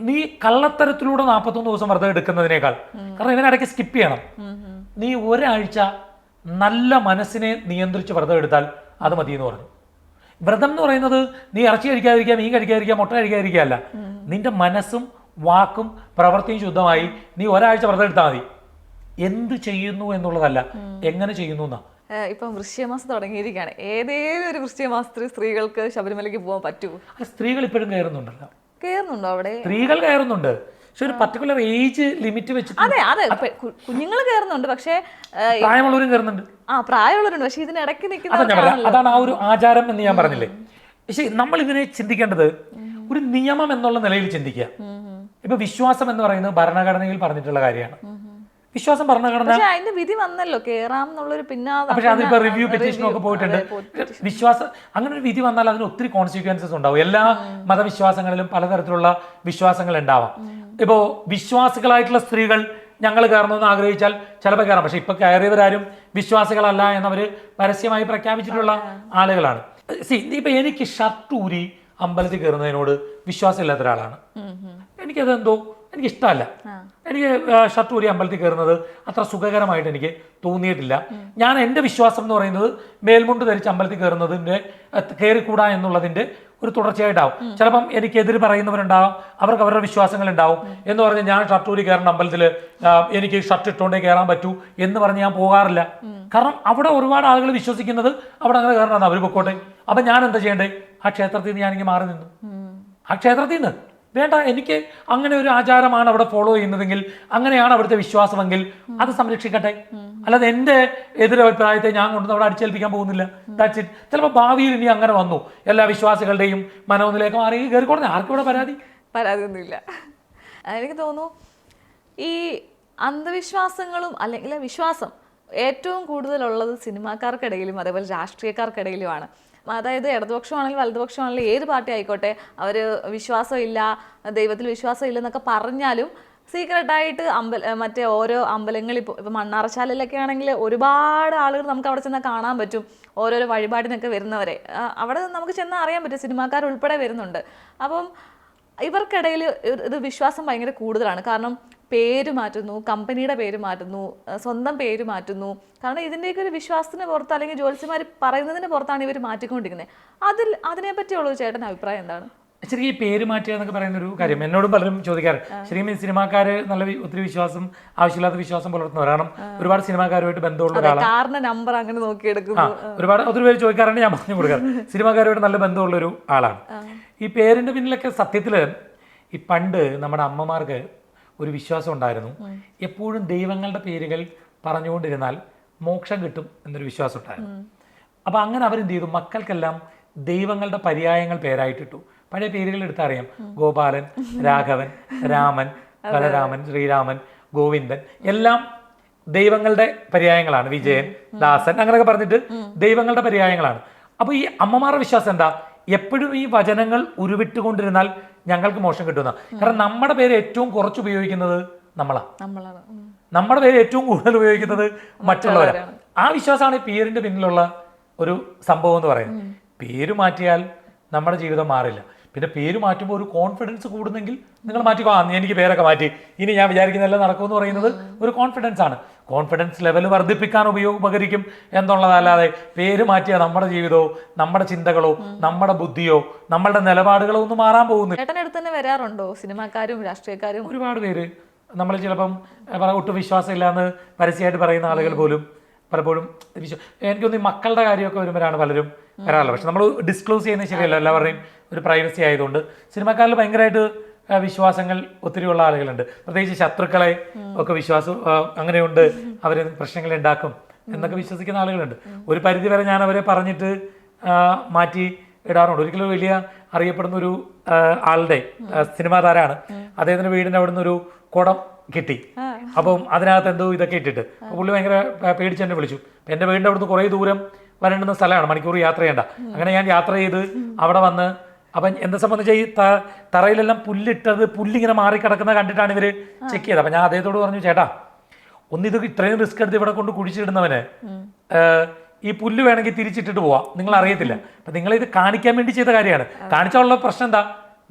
നീ കള്ളത്തരത്തിലൂടെ നാൽപ്പത്തൊന്ന് ദിവസം വ്രതം എടുക്കുന്നതിനേക്കാൾ. കാരണം ഇതിനിടയ്ക്ക് സ്കിപ്പ് ചെയ്യണം. നീ ഒരാഴ്ച നല്ല മനസ്സിനെ നിയന്ത്രിച്ച് വ്രതം എടുത്താൽ അത് മതി എന്ന് പറഞ്ഞു. വ്രതം എന്ന് പറയുന്നത് നീ ഇറച്ചി കഴിക്കാതിരിക്കുക മീൻ കഴിക്കാതിരിക്കുക മുട്ട കഴിക്കാതിരിക്കുക അല്ല. നിന്റെ മനസ്സും വാക്കും പ്രവൃത്തിയും ശുദ്ധമായി നീ ഒരാഴ്ച വ്രതം എടുത്താൽ മതി. എന്ത് ചെയ്യുന്നു എന്നുള്ളതല്ല എങ്ങനെ ചെയ്യുന്നു എന്നാ. ഇപ്പം വൃശ്ചികമാസം തുടങ്ങിയിരിക്കുകയാണ്. ഏതേലും ഒരു വൃശ്ചികമാസത്തിൽ സ്ത്രീകൾക്ക് ശബരിമലയ്ക്ക് പോകാൻ പറ്റുമോ സ്ത്രീകൾ ഇപ്പോഴും കയറുന്നുണ്ടല്ലോ. കയറുന്നുണ്ടോ അവിടെ? സ്ത്രീകൾ കയറുന്നുണ്ട്. പക്ഷെ ഒരു പർട്ടിക്കുലർ ഏജ് ലിമിറ്റ് വെച്ച് അതെ അതെ. കുഞ്ഞുങ്ങൾ കയറുന്നുണ്ട്. പക്ഷേ പ്രായമുള്ളവരും കയറുന്നുണ്ട്. ആ പ്രായമുള്ളവരുണ്ട്. പക്ഷെ ഇതിനിടയ്ക്ക് നിൽക്കുന്ന അതാണ് ആ ഒരു ആചാരം എന്ന് ഞാൻ പറഞ്ഞില്ലേ. പക്ഷേ നമ്മൾ ഇതിനെ ചിന്തിക്കേണ്ടത് ഒരു നിയമം എന്നുള്ള നിലയിൽ ചിന്തിക്കുക. ഇപ്പൊ വിശ്വാസം എന്ന് പറയുന്നത് ഭരണഘടനയിൽ പറഞ്ഞിട്ടുള്ള കാര്യമാണ്. വിശ്വാസം ഭരണഘടന. അതിന്റെ വിധി വന്നല്ലോ കേറാം എന്നുള്ളൊരു പിന്നെ പക്ഷെ അതിപ്പോ റിവ്യൂ review- ഒക്കെ പോയിട്ടുണ്ട്. വിശ്വാസം അങ്ങനെ ഒരു വിധി വന്നാൽ അതിന് ഒത്തിരി കോൺസിക്വൻസസ് ഉണ്ടാവും. എല്ലാ മതവിശ്വാസങ്ങളിലും പലതരത്തിലുള്ള വിശ്വാസങ്ങൾ ഉണ്ടാവാം. ഇപ്പോ വിശ്വാസികളായിട്ടുള്ള സ്ത്രീകൾ ഞങ്ങൾ കയറണമെന്ന് ആഗ്രഹിച്ചാൽ ചിലപ്പോൾ കയറാം. പക്ഷെ ഇപ്പൊ കയറിയവരാരും വിശ്വാസികളല്ല എന്നവര് പരസ്യമായി പ്രഖ്യാപിച്ചിട്ടുള്ള ആളുകളാണ്. സി ഇപ്പൊ എനിക്ക് ഷർട്ട് ഊരി അമ്പലത്തിൽ കയറുന്നതിനോട് വിശ്വാസമില്ലാത്ത ഒരാളാണ് എനിക്കത് എന്തോ എനിക്ക് ഇഷ്ടമല്ല എനിക്ക് ഷർട്ട് ഊരി അമ്പലത്തിൽ കയറുന്നത് അത്ര സുഖകരമായിട്ട് എനിക്ക് തോന്നിയിട്ടില്ല. ഞാൻ എന്റെ വിശ്വാസം എന്ന് പറയുന്നത് മേൽമുണ്ട് ധരിച്ച് അമ്പലത്തിൽ കയറുന്നതിന്റെ കയറിക്കൂടാ എന്നുള്ളതിന്റെ ഒരു തുടർച്ചയായിട്ടാവും. ചിലപ്പം എനിക്കെതിര് പറയുന്നവരുണ്ടാവും അവർക്ക് അവരുടെ വിശ്വാസങ്ങൾ ഉണ്ടാവും എന്ന് പറഞ്ഞ് ഞാൻ ഷർട്ട് ഊരി കയറേണ്ട അമ്പലത്തിൽ എനിക്ക് ഷർട്ട് ഇട്ടുകൊണ്ടേ കയറാൻ പറ്റൂ എന്ന് പറഞ്ഞ് ഞാൻ പോകാറില്ല. കാരണം അവിടെ ഒരുപാട് ആളുകൾ വിശ്വസിക്കുന്നത് അവിടെ അങ്ങനെ കയറണം അവർ പൊക്കോട്ടെ. അപ്പം ഞാൻ എന്താ ചെയ്യേണ്ടേ? ആ ക്ഷേത്രത്തിൽ നിന്ന് ഞാനിങ്ങനെ മാറി നിന്നു. ആ ക്ഷേത്രത്തിൽ നിന്ന്? വേണ്ട എനിക്ക് അങ്ങനെ ഒരു ആചാരമാണ് അവിടെ ഫോളോ ചെയ്യുന്നതെങ്കിൽ അങ്ങനെയാണ് അവിടുത്തെ വിശ്വാസമെങ്കിൽ അത് സംരക്ഷിക്കട്ടെ. അല്ലാതെ എന്റെ എതിരഭിപ്രായത്തെ ഞാൻ കൊണ്ടുവന്ന് അവിടെ അടിച്ചേൽപ്പിക്കാൻ പോകുന്നില്ല. ദാറ്റ്സ് ഇറ്റ് ചിലപ്പോൾ ഭാവിയിൽ ഇനി അങ്ങനെ വന്നു. എല്ലാ വിശ്വാസികളുടെയും മനോനിലേക്ക് മാറി കയറിക്കോട്ടെ ആർക്കും ഇവിടെ പരാതി? പരാതിയൊന്നുമില്ല. എനിക്ക് തോന്നുന്നു ഈ അന്ധവിശ്വാസങ്ങളും അല്ലെങ്കിൽ വിശ്വാസം ഏറ്റവും കൂടുതലുള്ളത് സിനിമാക്കാർക്കിടയിലും അതേപോലെ രാഷ്ട്രീയക്കാർക്കിടയിലുമാണ്. അതായത് ഇടതുപക്ഷമാണെങ്കിലും വലതുപക്ഷമാണെങ്കിലും ഏത് പാർട്ടി ആയിക്കോട്ടെ അവർ വിശ്വാസമില്ല ദൈവത്തിൽ വിശ്വാസം ഇല്ലെന്നൊക്കെ പറഞ്ഞാലും സീക്രട്ടായിട്ട് അമ്പല മറ്റേ ഓരോ അമ്പലങ്ങളിൽ ഇപ്പോൾ ഇപ്പോൾ മണ്ണാറശാലയിലൊക്കെ ആണെങ്കിൽ ഒരുപാട് ആളുകൾ നമുക്ക് അവിടെ ചെന്നാൽ കാണാൻ പറ്റും ഓരോരോ വഴിപാടിനൊക്കെ വരുന്നവരെ. അവിടെ നമുക്ക് ചെന്നാൽ അറിയാൻ പറ്റും സിനിമാക്കാർ ഉൾപ്പെടെ വരുന്നുണ്ട്. അപ്പം ഇവർക്കിടയിൽ ഇത് വിശ്വാസം ഭയങ്കര കൂടുതലാണ്. കാരണം പേര് മാറ്റുന്നു കമ്പനിയുടെ പേര് മാറ്റുന്നു സ്വന്തം പേര് മാറ്റുന്നു. കാരണം ഇതിന്റെയൊക്കെ ഒരു വിശ്വാസത്തിന് പുറത്ത് അല്ലെങ്കിൽ ജ്യോത്സ്യമാർ പറയുന്നതിന് പുറത്താണ് ഇവർ മാറ്റിക്കൊണ്ടിരിക്കുന്നത് അതിൽ അതിനെപ്പറ്റിയുള്ള ചേട്ടൻ അഭിപ്രായം എന്താണ്? ശരി ഈ പേര് മാറ്റുക എന്നൊക്കെ പറയുന്ന ഒരു കാര്യം എന്നോടും പലരും ചോദിക്കാറ്. ശരിക്കും ഈ സിനിമാക്കാര് നല്ല ഒത്തിരി വിശ്വാസം ആവശ്യമില്ലാത്ത വിശ്വാസം പുലർത്തുന്നവർ കാരണം ഒരുപാട് സിനിമാക്കാരുമായിട്ട് ബന്ധമുള്ള ഒരാളാണ്. നമ്പർ അങ്ങനെ നോക്കിയെടുക്കും ഒരുപാട് ഒത്തിരി പേര് ചോദിക്കാറുണ്ട് ഞാൻ പറഞ്ഞു കൊടുക്കാറ്. സിനിമാക്കാരുമായിട്ട് നല്ല ബന്ധമുള്ള ഒരു ആളാണ് ഈ പേരിന്റെ പിന്നിലൊക്കെ സത്യത്തിൽ ഈ പണ്ട് നമ്മുടെ അമ്മമാർക്ക് ഒരു വിശ്വാസം ഉണ്ടായിരുന്നു. എപ്പോഴും ദൈവങ്ങളുടെ പേരുകൾ പറഞ്ഞുകൊണ്ടിരുന്നാൽ മോക്ഷം കിട്ടും എന്നൊരു വിശ്വാസം ഉണ്ടായിരുന്നു. അപ്പൊ അങ്ങനെ അവരെന്ത് ചെയ്തു? മക്കൾക്കെല്ലാം ദൈവങ്ങളുടെ പര്യായങ്ങൾ പേരായിട്ടിട്ടു. പഴയ പേരുകൾ എടുത്തറിയാം ഗോപാലൻ രാഘവൻ രാമൻ ബലരാമൻ ശ്രീരാമൻ ഗോവിന്ദൻ എല്ലാം ദൈവങ്ങളുടെ പര്യായങ്ങളാണ്. വിജയൻ ദാസൻ അങ്ങനെയൊക്കെ പറഞ്ഞിട്ട് ദൈവങ്ങളുടെ പര്യായങ്ങളാണ്. അപ്പൊ ഈ അമ്മമാരുടെ വിശ്വാസം എന്താ? എപ്പോഴും ഈ വചനങ്ങൾ ഉരുവിട്ടുകൊണ്ടിരുന്നാൽ ഞങ്ങൾക്ക് മോശം കിട്ടുന്ന കാരണം നമ്മുടെ പേര് ഏറ്റവും കുറച്ച് ഉപയോഗിക്കുന്നത് നമ്മളാ. നമ്മുടെ പേര് ഏറ്റവും കൂടുതൽ ഉപയോഗിക്കുന്നത് മറ്റുള്ളവരാണ്. ആ വിശ്വാസമാണ് ഈ പേരിന്റെ പിന്നിലുള്ള ഒരു സംഭവം എന്ന് പറയുന്നത്. പേര് മാറ്റിയാൽ നമ്മുടെ ജീവിതം മാറില്ല. പിന്നെ പേര് മാറ്റുമ്പോൾ ഒരു കോൺഫിഡൻസ് കൂടുന്നെങ്കിൽ നിങ്ങൾ മാറ്റിക്കോ എനിക്ക് പേരൊക്കെ മാറ്റി. ഇനി ഞാൻ വിചാരിക്കുന്നതെല്ലാം നടക്കുമെന്ന് പറയുന്നത്? ഒരു കോൺഫിഡൻസ് ആണ്. കോൺഫിഡൻസ് ലെവൽ വർദ്ധിപ്പിക്കാൻ ഉപയോഗപകരിക്കും എന്നുള്ളതല്ലാതെ പേര് മാറ്റിയ നമ്മുടെ ജീവിതമോ നമ്മുടെ ചിന്തകളോ നമ്മുടെ ബുദ്ധിയോ നമ്മളുടെ നിലപാടുകളോ ഒന്നും മാറാൻ പോകുന്നില്ല. തന്നെ വരാറുണ്ടോ? സിനിമാക്കാരും രാഷ്ട്രീയക്കാരും? ഒരുപാട് പേര്. നമ്മൾ ചിലപ്പം ഒട്ടും വിശ്വാസം ഒട്ടും വിശ്വാസമില്ലാന്ന് പരസ്യമായിട്ട് പറയുന്ന ആളുകൾ പോലും പലപ്പോഴും എനിക്കൊന്ന് ഈ മക്കളുടെ കാര്യമൊക്കെ വരുമ്പോഴാണ് പലരും വരാറുള്ളത്. പക്ഷെ നമ്മൾ ഡിസ്ക്ലോസ് ചെയ്യുന്നത് ശരിയല്ല. എല്ലാവരുടെയും ഒരു പ്രൈവസി ആയതുകൊണ്ട് സിനിമക്കാരിൽ ഭയങ്കരമായിട്ട് വിശ്വാസങ്ങൾ വിശ്വാസങ്ങൾ ഒത്തിരിയുള്ള ആളുകളുണ്ട്. പ്രത്യേകിച്ച് ശത്രുക്കളെ ഒക്കെ വിശ്വാസം അങ്ങനെയുണ്ട്. അവർ പ്രശ്നങ്ങൾ ഉണ്ടാക്കും എന്നൊക്കെ വിശ്വസിക്കുന്ന ആളുകളുണ്ട്. ഒരു പരിധി വരെ ഞാൻ അവരെ പറഞ്ഞിട്ട് മാറ്റി ഇടാറുണ്ട്. ഒരിക്കലും വലിയ അറിയപ്പെടുന്ന ഒരു ആളുടെ സിനിമാ താരമാണ് അദ്ദേഹത്തിന്റെ വീടിന്റെ അവിടെ നിന്ന് ഒരു കുടം കിട്ടി. അപ്പം അതിനകത്ത് എന്തോ ഇതൊക്കെ ഇട്ടിട്ട്. അപ്പൊ പുള്ളി ഭയങ്കര പേടിച്ച് എന്നെ വിളിച്ചു. എന്റെ എന്റെ വീടിന്റെ അവിടുന്ന് കുറേ ദൂരം വരേണ്ടുന്ന സ്ഥലമാണ്. മണിക്കൂർ യാത്ര ചെയ്യണ്ട. അങ്ങനെ ഞാൻ യാത്ര ചെയ്ത് അവിടെ വന്ന് അപ്പം എന്താ സംബന്ധിച്ച ഈ തറയിലെല്ലാം പുല്ലിട്ടത് പുല്ലിങ്ങനെ മാറി കിടക്കുന്ന കണ്ടിട്ടാണ് ഇവർ ചെക്ക് ചെയ്തത്. അപ്പൊ ഞാൻ അദ്ദേഹത്തോട് പറഞ്ഞു ചേട്ടാ ഒന്ന് ഇത് ഇത്രയും റിസ്ക് എടുത്ത് ഇവിടെ കൊണ്ട് കുഴിച്ചിടുന്നവന് ഈ പുല്ല് വേണമെങ്കിൽ തിരിച്ചിട്ടിട്ട് പോവാം. നിങ്ങൾ അറിയത്തില്ല അപ്പൊ നിങ്ങൾ ഇത് കാണിക്കാൻ വേണ്ടി ചെയ്ത കാര്യമാണ്. കാണിച്ചാലുള്ള പ്രശ്നം എന്താ?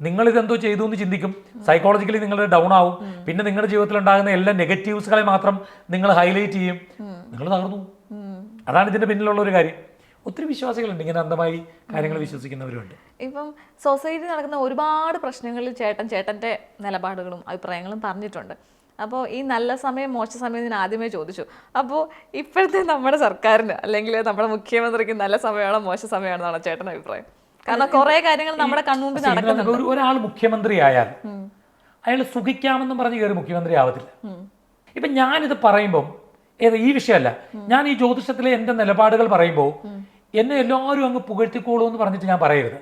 നിങ്ങൾ ഇതെന്തോ ചെയ്തു എന്ന് ചിന്തിക്കും. സൈക്കോളജിക്കലി നിങ്ങൾ ഡൗൺ ആവും. പിന്നെ നിങ്ങളുടെ ജീവിതത്തിൽ ഉണ്ടാകുന്ന എല്ലാ നെഗറ്റീവ്സുകളെ മാത്രം നിങ്ങൾ ഹൈലൈറ്റ് ചെയ്യും. നിങ്ങൾ തകർന്നു അതാണ് ഇതിന്റെ പിന്നിലുള്ള ഒരു കാര്യം. ഒത്തിരി വിശ്വാസികളുണ്ട് ഇങ്ങനെ അന്ധമായി കാര്യങ്ങൾ വിശ്വസിക്കുന്നവരുണ്ട് ഇപ്പം സൊസൈറ്റി നടക്കുന്ന ഒരുപാട് പ്രശ്നങ്ങളിൽ ചേട്ടൻ ചേട്ടന്റെ നിലപാടുകളും അഭിപ്രായങ്ങളും പറഞ്ഞിട്ടുണ്ട്. അപ്പോൾ ഈ നല്ല സമയം മോശ സമയം ഞാൻ ആദ്യമേ ചോദിച്ചു. അപ്പോൾ ഇപ്പോഴത്തെ നമ്മുടെ സർക്കാരിന് അല്ലെങ്കിൽ നമ്മുടെ മുഖ്യമന്ത്രിക്ക് നല്ല സമയമാണോ മോശ സമയമാണോ എന്നാണ് ചേട്ടന്റെ അഭിപ്രായം. കാരണം കുറെ കാര്യങ്ങൾ നമ്മുടെ കൺമുമ്പിൽ നടക്കുന്നത് നടക്കുന്നുണ്ട്. ഒരാൾ മുഖ്യമന്ത്രി ആയാൽ അയാൾ സുഖിക്കാമെന്ന് പറഞ്ഞ് കയറി മുഖ്യമന്ത്രി ആവത്തില്ല. ഇപ്പൊ ഞാനിത് പറയുമ്പോൾ ഏത് ഈ വിഷയമല്ല. ഞാൻ ഈ ജ്യോതിഷത്തിലെ എന്റെ നിലപാടുകൾ പറയുമ്പോൾ എന്നെ എല്ലാവരും അങ്ങ് പുകഴ്ത്തിക്കോളൂ എന്ന് പറഞ്ഞിട്ട് ഞാൻ പറയരുത്.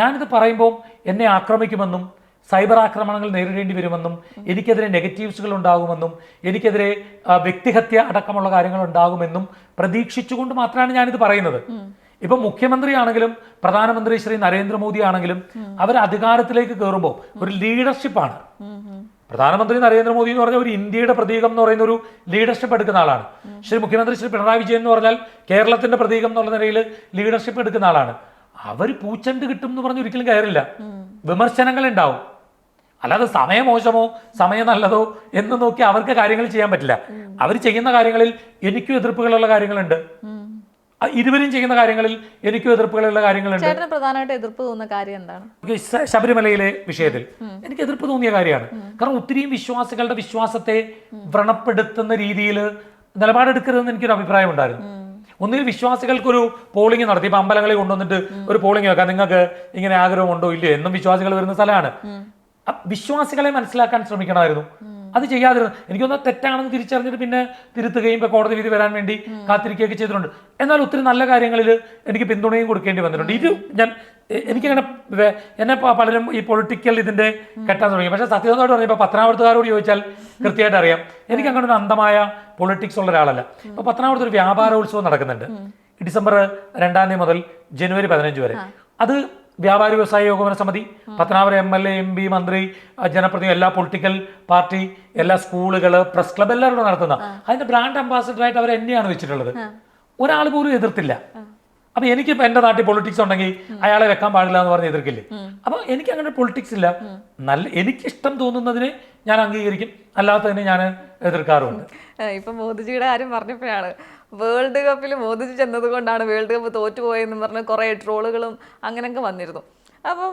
ഞാനിത് പറയുമ്പോൾ എന്നെ ആക്രമിക്കുമെന്നും സൈബർ ആക്രമണങ്ങൾ നേരിടേണ്ടി വരുമെന്നും എനിക്കെതിരെ നെഗറ്റീവ്സുകൾ ഉണ്ടാകുമെന്നും എനിക്കെതിരെ വ്യക്തിഹത്യ അടക്കമുള്ള കാര്യങ്ങൾ ഉണ്ടാകുമെന്നും പ്രതീക്ഷിച്ചുകൊണ്ട് മാത്രമാണ് ഞാനിത് പറയുന്നത്. ഇപ്പൊ മുഖ്യമന്ത്രി ആണെങ്കിലും പ്രധാനമന്ത്രി ശ്രീ നരേന്ദ്രമോദി ആണെങ്കിലും അവർ അധികാരത്തിലേക്ക് കയറുമ്പോൾ ഒരു ലീഡർഷിപ്പാണ് പ്രധാനമന്ത്രി നരേന്ദ്രമോദി എന്ന് പറഞ്ഞാൽ ഒരു ഇന്ത്യയുടെ പ്രതീകം എന്ന് പറയുന്ന ഒരു ലീഡർഷിപ്പ് എടുക്കുന്ന ആളാണ്. ശ്രീ മുഖ്യമന്ത്രി ശ്രീ പിണറായി വിജയൻ എന്ന് പറഞ്ഞാൽ കേരളത്തിന്റെ പ്രതീകം എന്നുള്ള നിലയിൽ ലീഡർഷിപ്പ് എടുക്കുന്ന ആളാണ്. അവർ പൂച്ചണ്ട് കിട്ടും എന്ന് പറഞ്ഞ് ഒരിക്കലും കയറില്ല. വിമർശനങ്ങൾ ഉണ്ടാവും. അല്ലാതെ സമയം മോശമോ സമയം നല്ലതോ എന്ന് നോക്കി അവർക്ക് കാര്യങ്ങൾ ചെയ്യാൻ പറ്റില്ല. അവർ ചെയ്യുന്ന കാര്യങ്ങളിൽ എനിക്കും എതിർപ്പുകളുള്ള കാര്യങ്ങളുണ്ട്. ഇരുവരും ചെയ്യുന്ന കാര്യങ്ങളിൽ എനിക്കും എതിർപ്പുകളുള്ള കാര്യങ്ങളുണ്ട്. ചേട്ടന് പ്രധാനമായിട്ട് എതിർപ്പ് തോന്നുന്ന കാര്യം എന്താണ്? ശബരിമലയിലെ വിഷയത്തിൽ എനിക്ക് എതിർപ്പ് തോന്നിയ കാര്യമാണ്. കാരണം ഒത്തിരിയും വിശ്വാസികളുടെ വിശ്വാസത്തെ വ്രണപ്പെടുത്തുന്ന രീതിയിൽ നിലപാടെടുക്കരുതെന്ന് എനിക്കൊരു അഭിപ്രായം ഉണ്ടായിരുന്നു. ഒന്നുകിൽ വിശ്വാസികൾക്കൊരു പോളിംഗ് നടത്തി. ഇപ്പൊ അമ്പലങ്ങളിൽ കൊണ്ടുവന്നിട്ട് ഒരു പോളിംഗ് വെക്കാം. നിങ്ങൾക്ക് ഇങ്ങനെ ആഗ്രഹമുണ്ടോ? ഇല്ലയോ? എന്നും വിശ്വാസികൾ വരുന്ന സ്ഥലമാണ്. വിശ്വാസികളെ മനസ്സിലാക്കാൻ ശ്രമിക്കണമായിരുന്നു. അത് ചെയ്യാതിരുന്നു എനിക്കൊന്ന് തെറ്റാണെന്ന് തിരിച്ചറിഞ്ഞിട്ട് പിന്നെ തിരുത്തുകയും ഇപ്പൊ കോടതി വിധി വരാൻ വേണ്ടി കാത്തിരിക്കുകയൊക്കെ ചെയ്തിട്ടുണ്ട്. എന്നാൽ ഒത്തിരി നല്ല കാര്യങ്ങളിൽ എനിക്ക് പിന്തുണയും കൊടുക്കേണ്ടി വന്നിട്ടുണ്ട്. ഇത് ഞാൻ എനിക്കങ്ങനെ എന്നെ പലരും ഈ പൊളിറ്റിക്കൽ ഇതിന്റെ കെട്ടാൻ തുടങ്ങി. പക്ഷെ സത്യസന്ധമായിട്ട് പറഞ്ഞ ഇപ്പൊ പത്തനാപുരത്തുകാരോട് ചോദിച്ചാൽ കൃത്യമായിട്ട് അറിയാം എനിക്ക് അങ്ങനെ ഒരു അന്ധമായ പൊളിറ്റിക്സ് ഉള്ള ഒരാളല്ല. ഇപ്പൊ പത്തനാപുരത്ത് ഒരു വ്യാപാര ഉത്സവം നടക്കുന്നുണ്ട്. ഡിസംബർ രണ്ടാം തീയതി മുതൽ ജനുവരി പതിനഞ്ച് വരെ. അത് വ്യാപാരി വ്യവസായ ഏകോപന സമിതി Pathanapuram M L A M P മന്ത്രി ജനപ്രതിനിധി എല്ലാ പൊളിറ്റിക്കൽ പാർട്ടി എല്ലാ സ്കൂളുകൾ പ്രസ് ക്ലബ് എല്ലാവരും കൂടെ നടത്തുന്ന. അതിന്റെ ബ്രാൻഡ് അംബാസിഡറായിട്ട് അവർ എന്നെയാണ് വെച്ചിട്ടുള്ളത്. ഒരാൾ പോലും എതിർത്തില്ല. അപ്പൊ എനിക്ക് എന്റെ നാട്ടിൽ പൊളിറ്റിക്സ് ഉണ്ടെങ്കിൽ അയാളെ വെക്കാൻ പാടില്ല എന്ന് പറഞ്ഞ് എതിർക്കില്ലേ? അപ്പൊ എനിക്ക് അങ്ങനെ പൊളിറ്റിക്സ് ഇല്ല. നല്ല എനിക്ക് ഇഷ്ടം തോന്നുന്നതിനെ ഞാൻ അംഗീകരിക്കും. അല്ലാത്തതിനെ ഞാൻ എതിർക്കാറുണ്ട്. ഇപ്പൊ മോദിജിയുടെ കാര്യം പറഞ്ഞപ്പോഴാണ് വേൾഡ് കപ്പിൽ മോദിജി ചെന്നത് കൊണ്ടാണ് വേൾഡ് കപ്പ് തോറ്റുപോയെന്ന് പറഞ്ഞ് കുറെ ട്രോളുകളും അങ്ങനെയൊക്കെ വന്നിരുന്നു. അപ്പം